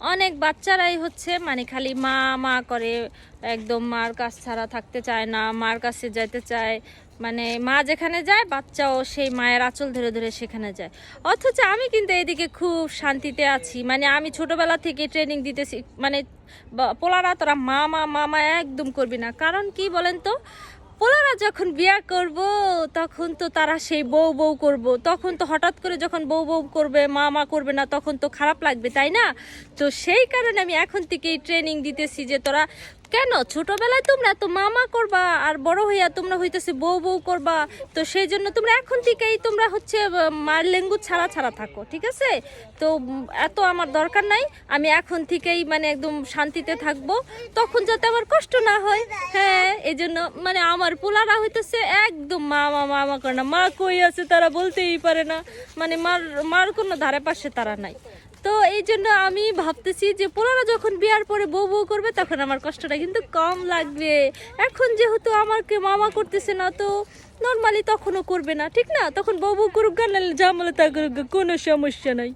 অনেক বাচ্চারাই হচ্ছে মানে খালি মা মা করে, একদম মার কাছ ছাড়া থাকতে চায় না, মার কাছে যেতে চায়। মানে মা যেখানে যায়, বাচ্চাও সেই মায়ের আঁচল ধরে ধরে সেখানে যায়। অথচ আমি কিন্তু এদিকে খুব শান্তিতে আছি। মানে আমি ছোটবেলা থেকে ট্রেনিং দিতেছি মানে পোলারা তোরা মা মা মামা একদম করবি না। কারণ কি বলেন তো? পোলারা যখন বিয়া করব, তখন তো তারা সেই বউ বউ করব। তখন তো হঠাৎ করে যখন বউ বউ করবে, মা মা করবে না, তখন তো খারাপ লাগবে, তাই না? তো সেই কারণে আমি এখন থেকেই ট্রেনিং দিতেছি যে তোরা কেন? ছোটবেলায় তোমরা তো মামা করবা, আর বড় হইয়া তোমরা হইতেছে বউ বউ করবা। তো সেই জন্য তোমরা এখন থেকেই তোমরা হচ্ছে মার লেঙ্গু ছাড়া ছাড়া থাকো, ঠিক আছে? তো এত আমার দরকার নাই, আমি এখন থেকেই মানে একদম শান্তিতে থাকব। তখন যাতে আমার কষ্ট না হয় হ্যাঁ এই জন্য মানে আমার পোলারা হইতেছে একদম মা মা মামা করে না। মা কই আছে তারা বলতেই পারে না। মানে মার মার কোনো ধারে পাশে তারা নাই। তো এই জন্য আমি ভাবতেছি যে পোলারা যখন বিয়ার পরে বউ বউ করবে তখন আমার কষ্টটা কিন্তু কম লাগবে। এখন যেহেতু আমাকে মামা করতেছে না, তো নর্মালি তখনও করবে না, ঠিক না? তখন বউ বউ করুক গা, নাহলে ঝামেলা তা করুক কোনো সমস্যা নাই।